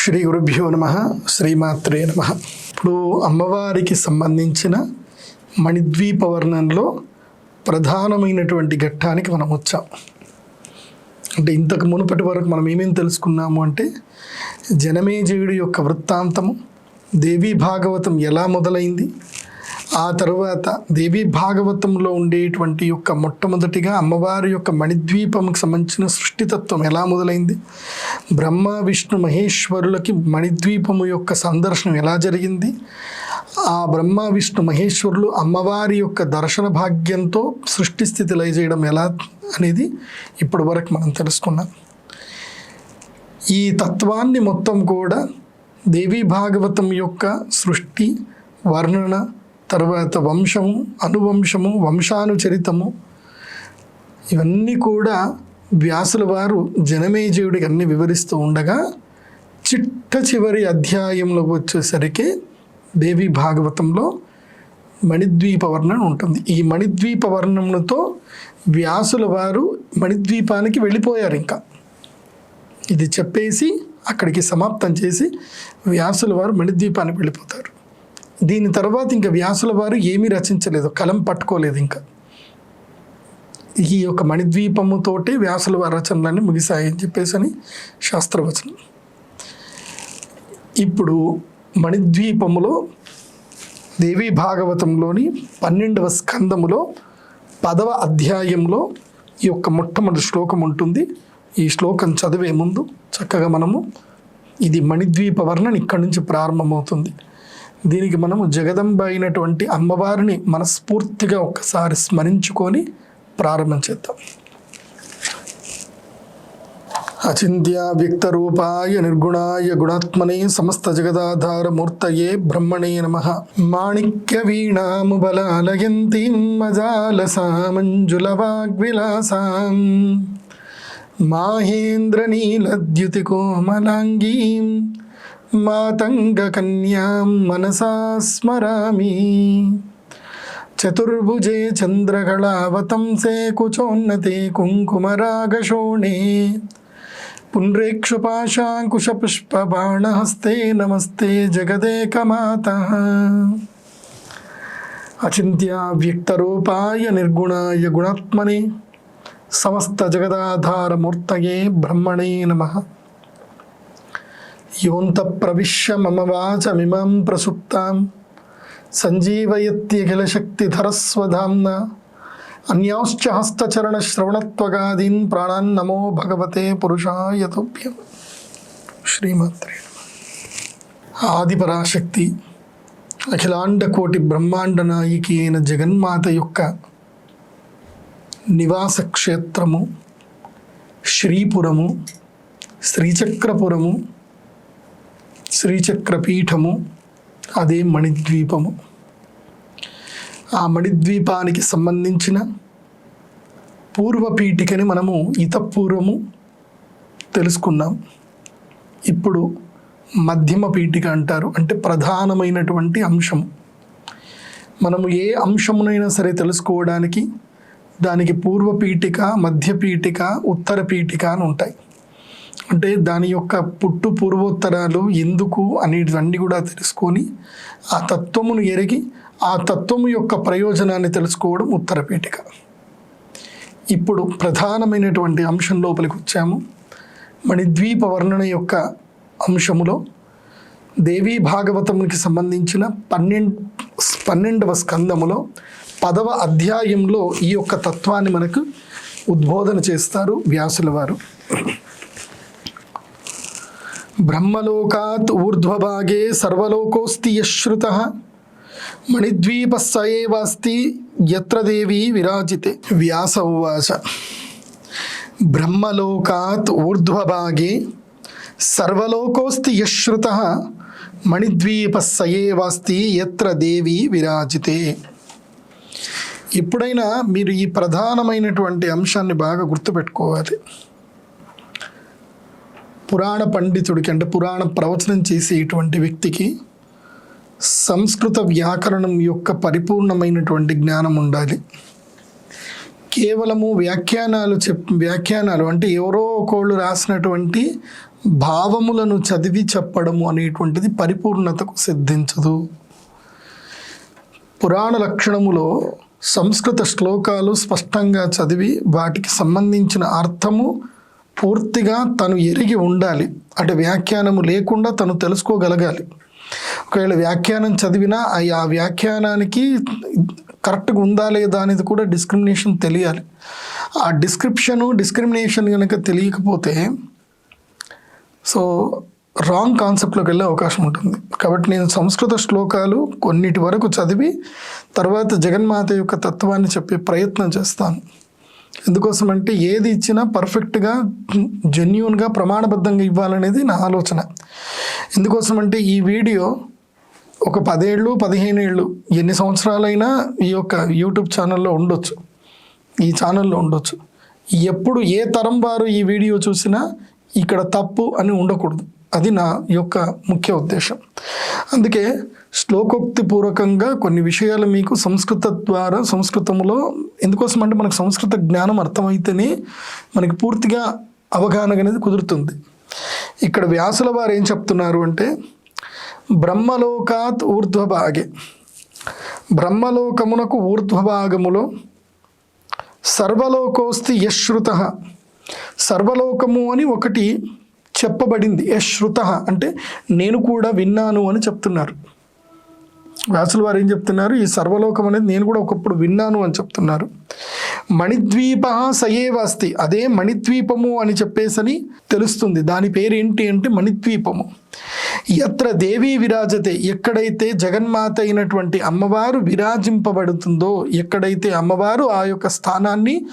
శ్రీ గురుభ్యో నమ శ్రీమాత్రే నమ. ఇప్పుడు అమ్మవారికి సంబంధించిన మణిద్వీప వర్ణంలో ప్రధానమైనటువంటి ఘట్టానికి మనం వచ్చాం. అంటే ఇంతకు మునుపటి వరకు మనం ఏమేమి తెలుసుకున్నాము అంటే జనమేజయుడి యొక్క వృత్తాంతము దేవీ భాగవతం ఎలా మొదలైంది ఆ తరువాత దేవీ భాగవతంలో ఉండేటువంటి యొక్క మొట్టమొదటిగా అమ్మవారి యొక్క మణిద్వీపంకి సంబంధించిన సృష్టితత్వం ఎలా మొదలైంది? బ్రహ్మ విష్ణు మహేశ్వరులకి మణిద్వీపము యొక్క సందర్శనం ఎలా జరిగింది? ఆ బ్రహ్మ విష్ణు మహేశ్వరులు అమ్మవారి యొక్క దర్శన భాగ్యంతో సృష్టి స్థితి లయజేయడం ఎలా అనేది ఇప్పటి వరకు మనం తెలుసుకున్నాం. ఈ తత్వాన్ని మొత్తం కూడా దేవీ భాగవతం యొక్క సృష్టి వర్ణన తర్వాత వంశము అనువంశము వంశానుచరితము ఇవన్నీ కూడా వ్యాసుల వారు జనమేజయుడికి అన్ని వివరిస్తూ ఉండగా చిట్ట చివరి అధ్యాయంలోకి వచ్చేసరికి దేవి భాగవతంలో మణిద్వీప వర్ణన ఉంటుంది. ఈ మణిద్వీప వర్ణములతో వ్యాసుల వారు మణిద్వీపానికి వెళ్ళిపోయారు ఇంకా. ఇది చెప్పేసి అక్కడికి సమాప్తం చేసి వ్యాసుల వారు మణిద్వీపానికి వెళ్ళిపోతారు. దీని తర్వాత ఇంకా వ్యాసుల వారు ఏమీ రచించలేదు కలం పట్టుకోలేదు ఇంకా. ఈ యొక్క మణిద్వీపముతోటి వ్యాసుల వారి రచనలన్నీ ముగిశాయని చెప్పేసి అని శాస్త్రవచనం. ఇప్పుడు మణిద్వీపములో దేవీ భాగవతంలోని పన్నెండవ స్కందములో పదవ అధ్యాయంలో ఈ యొక్క మొట్టమొదటి శ్లోకం ఉంటుంది. ఈ శ్లోకం చదివే ముందు చక్కగా మనము ఇది మణిద్వీప వర్ణన ఇక్కడి నుంచి ప్రారంభమవుతుంది. దీనికి మనము జగదంబ అయినటువంటి అమ్మవారిని మనస్ఫూర్తిగా ఒక్కసారి స్మరించుకొని ప్రారంభం చేద్దాం. అచింత్య వ్యక్తరూపాయ నిర్గుణాయ గుణాత్మనే సమస్త జగదాధారమూర్తయే బ్రహ్మణే నమ. మాణిక్య వీణాముబలాలయంతీం మజాలసామంజుల వాగ్విలాసాం. మాహేంద్రనీలద్యుతి కోమలాంగీం. మాతంగకన్యాం మనసా స్మరామి. చతుర్భుజే చంద్రకళావతంసే కుచోన్నతే కుంకుమరాగశోణే. పుండ్రేక్షుపాశాంకుశపుష్పబాణహస్తే నమస్తే జగదేకమాత. అచింత్య వ్యక్తరూపాయ నిర్గుణాయ గుణాత్మనే సమస్త జగదాధారమూర్తయే బ్రహ్మణే నమః. యోంత ప్రవిశ్య మమ వాచమిమాం ప్రసుప్తాం సంజీవయత్యఖిలశక్తిధరస్వధామ్న అన్యాశ్చ హస్తచరణశ్రవణత్వగాదీన్ ప్రాణాన్ నమో భగవతే పురుషాయ తుభ్యం శ్రీమాత్రే ఆదిపరాశక్తి అఖిలాండ కోటి బ్రహ్మాండ నాయికి అయిన జగన్మాత యొక్క నివాస క్షేత్రము శ్రీపురము శ్రీచక్రపురము శ్రీచక్రపీఠము అదే మణిద్వీపము. ఆ మణిద్వీపానికి సంబంధించిన పూర్వపీఠికని మనము ఇతపూర్వము తెలుసుకున్నాం. ఇప్పుడు మధ్యమ పీఠిక అంటారు అంటే ప్రధానమైనటువంటి అంశం మనము ఏ అంశమునైనా సరే తెలుసుకోవడానికి దానికి పూర్వ పీఠిక మధ్య పీఠిక ఉత్తర పీఠిక అని ఉంటాయి. అంటే దాని యొక్క పుట్టు పూర్వోత్తరాలు ఎందుకు అనేటివన్నీ కూడా తెలుసుకొని ఆ తత్వమును ఎరిగి ఆ తత్వము యొక్క ప్రయోజనాన్ని తెలుసుకోవడం ఉత్తరపీఠిక ఇప్పుడు ప్రధానమైనటువంటి అంశం లోపలికి వచ్చాము. మణిద్వీప వర్ణన యొక్క అంశములో దేవీ భాగవతమునికి సంబంధించిన పన్నెండు పన్నెండవ స్కందములో పదవ అధ్యాయంలో ఈ యొక్క తత్వాన్ని మనకు ఉద్బోధన చేస్తారు వ్యాసుల వారు. బ్రహ్మలోకాత్ ఊర్ధ్వభాగే సర్వలోకోస్తి యశ్రుత మణిద్వీప సయేవాస్తి యత్ర దేవి విరాజితే వ్యాస ఉవాచ బ్రహ్మలోకాత్ ఊర్ధ్వభాగే సర్వలోకోస్తి యశ్రుత మణిద్వీప సయేవాస్తి యత్ర దేవి విరాజితే ఎప్పుడైనా మీరు ఈ ప్రధానమైనటువంటి అంశాన్ని బాగా గుర్తుపెట్టుకోవాలి। పురాణ పండితుడికి అంటే పురాణ ప్రవచనం చేసేటువంటి వ్యక్తికి సంస్కృత వ్యాకరణం యొక్క పరిపూర్ణమైనటువంటి జ్ఞానం ఉండాలి. కేవలము వ్యాఖ్యానాలు చెప్ వ్యాఖ్యానాలు అంటే ఎవరో ఒకళ్ళు రాసినటువంటి భావములను చదివి చెప్పడము అనేటువంటిది పరిపూర్ణతకు సిద్ధించదు. పురాణ లక్షణములో సంస్కృత శ్లోకాలు స్పష్టంగా చదివి వాటికి సంబంధించిన అర్థము పూర్తిగా తను ఎరిగి ఉండాలి. అంటే వ్యాఖ్యానము లేకుండా తను తెలుసుకోగలగాలి. ఒకవేళ వ్యాఖ్యానం చదివినా ఆ ఆ వ్యాఖ్యానానికి కరెక్ట్గా ఉందా లేదా అనేది కూడా డిస్క్రిమినేషన్ తెలియాలి. ఆ డిస్క్రిప్షను డిస్క్రిమినేషన్ కనుక తెలియకపోతే సో రాంగ్ కాన్సెప్ట్లోకి వెళ్ళే అవకాశం ఉంటుంది. కాబట్టి నేను సంస్కృత శ్లోకాలు కొన్నిటి వరకు చదివి తర్వాత జగన్మాత యొక్క తత్వాన్ని చెప్పే ప్రయత్నం చేస్తాను. ఎందుకోసం అంటే ఏది ఇచ్చినా పర్ఫెక్ట్గా జెన్యున్గా ప్రమాణబద్ధంగా ఇవ్వాలనేది నా ఆలోచన. ఎందుకోసం అంటే ఈ వీడియో ఒక పదేళ్ళు పదిహేను ఏళ్ళు ఎన్ని సంవత్సరాలైనా ఈ యొక్క యూట్యూబ్ ఛానల్లో ఉండొచ్చు. ఈ ఛానల్లో ఉండొచ్చు. ఎప్పుడు ఏ తరం వారు ఈ వీడియో చూసినా ఇక్కడ తప్పు అని ఉండకూడదు. అది నా యొక్క ముఖ్య ఉద్దేశం. అందుకే శ్లోకోక్తి పూర్వకంగా కొన్ని విషయాలు మీకు సంస్కృత ద్వారా సంస్కృతంలో ఎందుకోసం అంటే మనకు సంస్కృత జ్ఞానం అర్థమైతేనే మనకి పూర్తిగా అవగాహన అనేది కుదురుతుంది. ఇక్కడ వ్యాసుల వారు ఏం చెప్తున్నారు అంటే బ్రహ్మలోకాత్ ఊర్ధ్వభాగే. బ్రహ్మలోకమునకు ఊర్ధ్వభాగములో సర్వలోకోస్తి యశ్రుత. సర్వలోకము అని ఒకటి చెప్పబడింది. యశ్రుత అంటే నేను కూడా విన్నాను అని చెప్తున్నారు. వ్యాసుల వారు ఏం చెప్తున్నారు? ఈ సర్వలోకం అనేది నేను కూడా ఒకప్పుడు విన్నాను అని చెప్తున్నారు. మణిద్వీప సయేవాస్తి అదే మణిద్వీపము అని చెప్పేసని తెలుస్తుంది. దాని పేరు ఏంటి అంటే మణిద్వీపము. ఎత్ర దేవీ విరాజతే. ఎక్కడైతే జగన్మాత అయినటువంటి అమ్మవారు విరాజింపబడుతుందో ఎక్కడైతే అమ్మవారు ఆ యొక్క స్థానాన్ని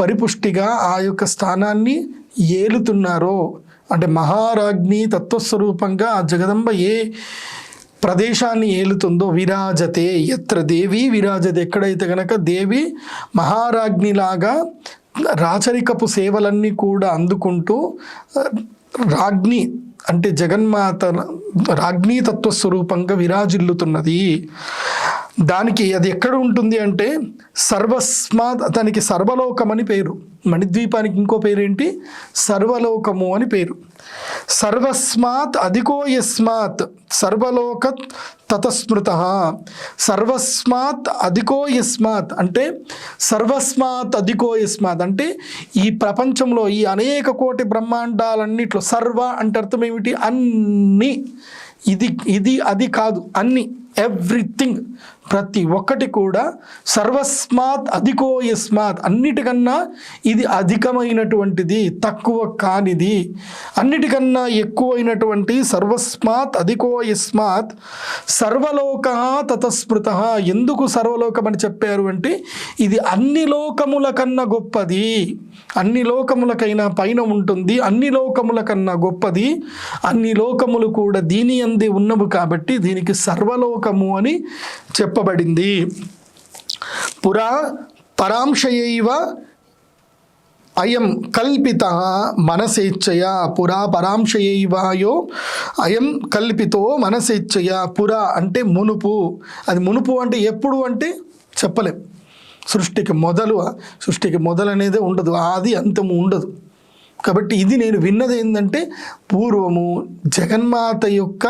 పరిపుష్టిగా ఆ యొక్క స్థానాన్ని ఏలుతున్నారో అంటే మహారాజ్ని తత్వస్వరూపంగా ఆ జగదంబ ఏ ప్రదేశాన్ని ఏలుతుందో విరాజతే ఎత్ర దేవి విరాజతే ఎక్కడైతే గనక దేవి మహారాజ్ఞిలాగా రాచరికపు సేవలన్నీ కూడా అందుకుంటూ రాజ్ఞి అంటే జగన్మాత రాజ్ఞీ తత్వ స్వరూపంగా విరాజిల్లుతున్నది. దానికి అది ఎక్కడ ఉంటుంది అంటే సర్వస్మాత్ దానికి సర్వలోకం అని పేరు. మణిద్వీపానికి ఇంకో పేరేంటి? సర్వలోకము అని పేరు. సర్వస్మాత్ అధికో యస్మాత్ సర్వలోక తతస్మృత. సర్వస్మాత్ అధికో యస్మాత్ అంటే సర్వస్మాత్ అధికో యస్మాత్ అంటే ఈ ప్రపంచంలో ఈ అనేక కోటి బ్రహ్మాండాలన్నిట్లో సర్వ అంటే అర్థం ఏమిటి? అన్ని. ఇది ఇది అది కాదు. అన్ని. ఎవ్రీథింగ్. ప్రతి ఒక్కటి కూడా సర్వస్మాత్ అధికో యస్మాత్ అన్నిటికన్నా ఇది అధికమైనటువంటిది తక్కువ కానిది. అన్నిటికన్నా ఎక్కువైనటువంటి సర్వస్మాత్ అధికో యస్మాత్ సర్వలోక తతస్మృత. ఎందుకు సర్వలోకం అని చెప్పారు అంటే ఇది అన్ని లోకముల కన్నా గొప్పది. అన్ని లోకములకైనా పైన ఉంటుంది అన్ని లోకముల కన్నా గొప్పది. అన్ని లోకములు కూడా దీని అందే ఉన్నవు కాబట్టి దీనికి సర్వలోకము అని చెప్పబడింది. పురా పరాంశయైవ అయం కల్పిత మనసేచ్ఛయ. పురా పరాంశయైవాయో అయం కల్పితో మనసేచ్ఛయ. పురా అంటే మునుపు. అది మునుపు అంటే ఎప్పుడు అంటే చెప్పలేం. సృష్టికి మొదలు సృష్టికి మొదలు అనేది ఉండదు. ఆది అంతము ఉండదు. కాబట్టి ఇది నేను విన్నది ఏంటంటే పూర్వము జగన్మాత యొక్క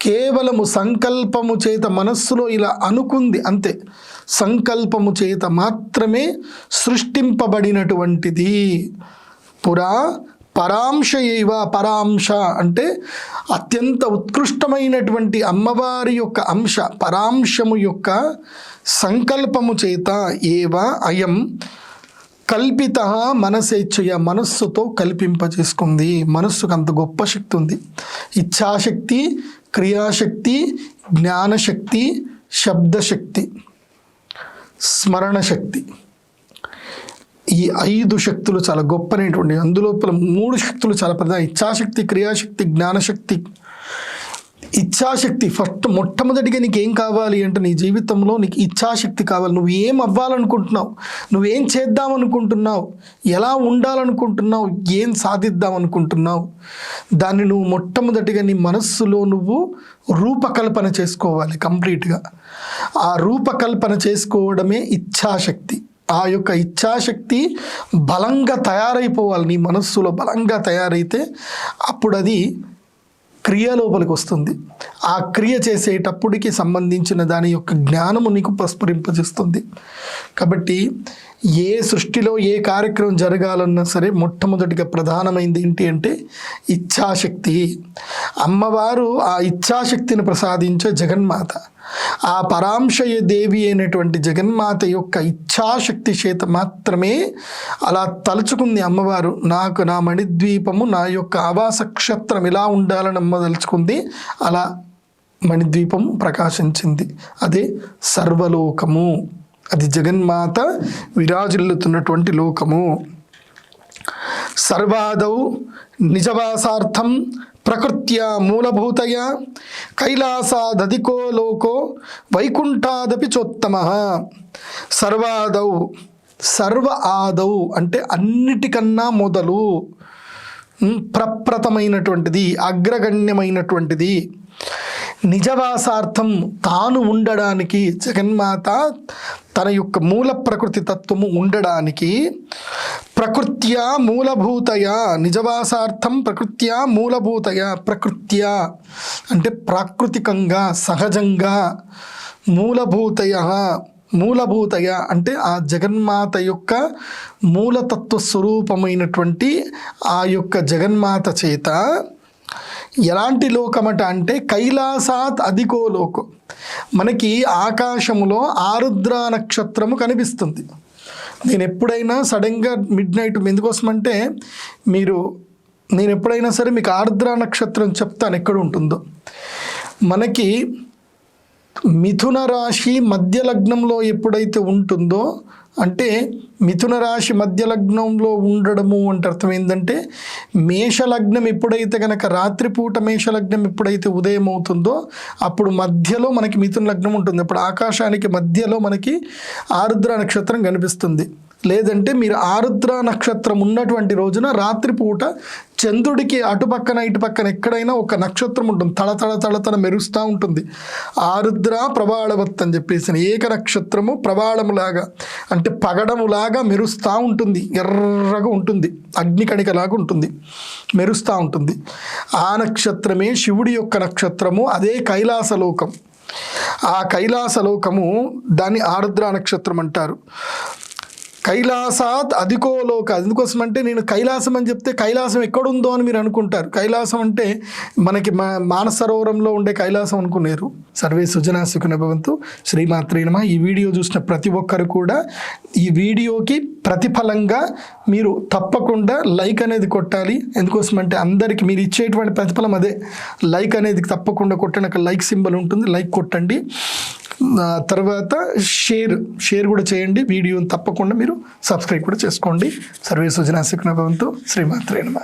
కేవలము సంకల్పము చేత మనస్సులో ఇలా అనుకుంది అంతే. సంకల్పము చేత మాత్రమే సృష్టింపబడినటువంటిది. పురా పరాంశ ఏవ పరాంశ అంటే అత్యంత ఉత్కృష్టమైనటువంటి అమ్మవారి యొక్క అంశ పరాంశము యొక్క సంకల్పము చేత ఏవ అయం కల్పిత మనసేచ్ఛయ మనస్సుతో కల్పింపజేసుకుంది. మనస్సుకు అంత గొప్ప శక్తి ఉంది. ఇచ్ఛాశక్తి క్రియాశక్తి జ్ఞానశక్తి శబ్దశక్తి స్మరణ శక్తి ఈ ఐదు శక్తులు చాలా గొప్పనేటువంటి అందులోపల మూడు శక్తులు చాలా పెద్ద ఇచ్ఛాశక్తి క్రియాశక్తి జ్ఞానశక్తి ఇచ్ఛాశక్తి. ఫస్ట్ మొట్టమొదటిగా నీకు ఏం కావాలి అంటే నీ జీవితంలో నీకు ఇచ్ఛాశక్తి కావాలి. నువ్వు ఏం అవ్వాలనుకుంటున్నావు? నువ్వేం చేద్దాం అనుకుంటున్నావు ఎలా ఉండాలనుకుంటున్నావు? ఏం సాధిద్దాం అనుకుంటున్నావు దాన్ని నువ్వు మొట్టమొదటిగా నీ మనస్సులో నువ్వు రూపకల్పన చేసుకోవాలి కంప్లీట్గా. ఆ రూపకల్పన చేసుకోవడమే ఇచ్ఛాశక్తి. ఆ యొక్క ఇచ్ఛాశక్తి బలంగా తయారైపోవాలి. నీ మనస్సులో బలంగా తయారైతే అప్పుడు అది క్రియ లోపలికి వస్తుంది. ఆ క్రియ చేసేటప్పటికి సంబంధించిన దాని యొక్క జ్ఞానము నీకు ప్రస్ఫురింపజేస్తుంది. కాబట్టి ఏ సృష్టిలో ఏ కార్యక్రమం జరగాలన్నా సరే మొట్టమొదటిగా ప్రధానమైంది ఏంటి అంటే ఇచ్ఛాశక్తి. అమ్మవారు ఆ ఇచ్ఛాశక్తిని ప్రసాదించే జగన్మాత. ఆ పరాంశయ దేవి అయినటువంటి జగన్మాత యొక్క ఇచ్ఛాశక్తి చేత మాత్రమే అలా తలుచుకుంది అమ్మవారు. నాకు నా మణిద్వీపము నా యొక్క ఆవాస క్షేత్రం ఇలా ఉండాలని అమ్మ తలుచుకుంది. అలా మణిద్వీపం ప్రకాశించింది. అదే సర్వలోకము. అది జగన్మాత విరాజిల్లుతున్నటువంటి లోకము. సర్వాదౌ నిజవాసార్థం ప్రకృత్య మూలభూతయ? కైలాసాదధికో లోకో వైకుంఠాదపి చోత్తమ. సర్వాదౌ సర్వ ఆదౌ అంటే అన్నిటికన్నా మొదలు. ప్రప్రతమైనటువంటిది ప్రప్రథమైనటువంటిది అగ్రగణ్యమైనటువంటిది. నిజవాసార్థం తాను ఉండడానికి జగన్మాత తన యొక్క మూల ప్రకృతి తత్వము ఉండడానికి ప్రకృత్యా మూలభూతయ నిజవాసార్థం ప్రకృత్యా మూలభూతయ ప్రకృత్యా అంటే ప్రాకృతికంగా సహజంగా మూలభూతయ మూలభూతయ అంటే ఆ జగన్మాత యొక్క మూలతత్వ స్వరూపమైనటువంటి ఆ యొక్క జగన్మాత చేత ఎలాంటి లోకమట అంటే కైలాసాత్ అధికో లోకం. మనకి ఆకాశములో ఆరుద్ర నక్షత్రము కనిపిస్తుంది. నేను ఎప్పుడైనా సడన్గా మిడ్ నైట్ ఎందుకోసం అంటే మీరు నేను ఎప్పుడైనా సరే మీకు ఆర్ద్ర నక్షత్రం చెప్తాను ఎక్కడ ఉంటుందో మనకి మిథున రాశి మధ్య లగ్నంలో ఎప్పుడైతే ఉంటుందో అంటే మిథున రాశి మధ్య లగ్నంలో ఉండడము అంటే అర్థం ఏంటంటే మేషలగ్నం ఎప్పుడైతే కనుక రాత్రిపూట మేషలగ్నం ఎప్పుడైతే ఉదయం అవుతుందో అప్పుడు మధ్యలో మనకి మిథున లగ్నం ఉంటుంది. అప్పుడు ఆకాశానికి మధ్యలో మనకి ఆరుద్ర నక్షత్రం కనిపిస్తుంది. లేదంటే మీరు ఆరుద్ర నక్షత్రం ఉన్నటువంటి రోజున రాత్రిపూట చంద్రుడికి అటుపక్కన ఇటుపక్కన ఎక్కడైనా ఒక నక్షత్రం ఉంటుంది. తళతళ తళతళ మెరుస్తూ ఉంటుంది. ఆరుద్ర ప్రవాళవత్ అని చెప్పేసి ఏక నక్షత్రము ప్రవాళములాగా అంటే పగడములాగా మెరుస్తూ ఉంటుంది. ఎర్రగా ఉంటుంది. అగ్నికణికలాగా ఉంటుంది. మెరుస్తూ ఉంటుంది. ఆ నక్షత్రమే శివుడి యొక్క నక్షత్రము. అదే కైలాసలోకం. ఆ కైలాసలోకము దాన్ని ఆరుద్ర నక్షత్రం అంటారు. కైలాసాత్ అధికో లోక అంటే నేను కైలాసం అని చెప్తే కైలాసం ఎక్కడుందో అని మీరు అనుకుంటారు. కైలాసం అంటే మనకి మా మానసరోవరంలో ఉండే కైలాసం అనుకునేరు. సర్వే సుజనాసుకునే భవంతు. శ్రీమాత్రేనమ ఈ వీడియో చూసిన ప్రతి ఒక్కరు కూడా ఈ వీడియోకి ప్రతిఫలంగా మీరు తప్పకుండా లైక్ అనేది కొట్టాలి. ఎందుకోసం అంటే అందరికి మీరు ఇచ్చేటువంటి ప్రతిఫలం అదే. లైక్ అనేది తప్పకుండా కొట్టండి అక్కడ లైక్ సింబల్ ఉంటుంది. లైక్ కొట్టండి. తర్వాత షేర్ షేర్ కూడా చేయండి. వీడియోని తప్పకుండా మీరు సబ్స్క్రైబ్ కూడా చేసుకోండి. సర్వే సుజనా శిక్షణ భవంతో నమ.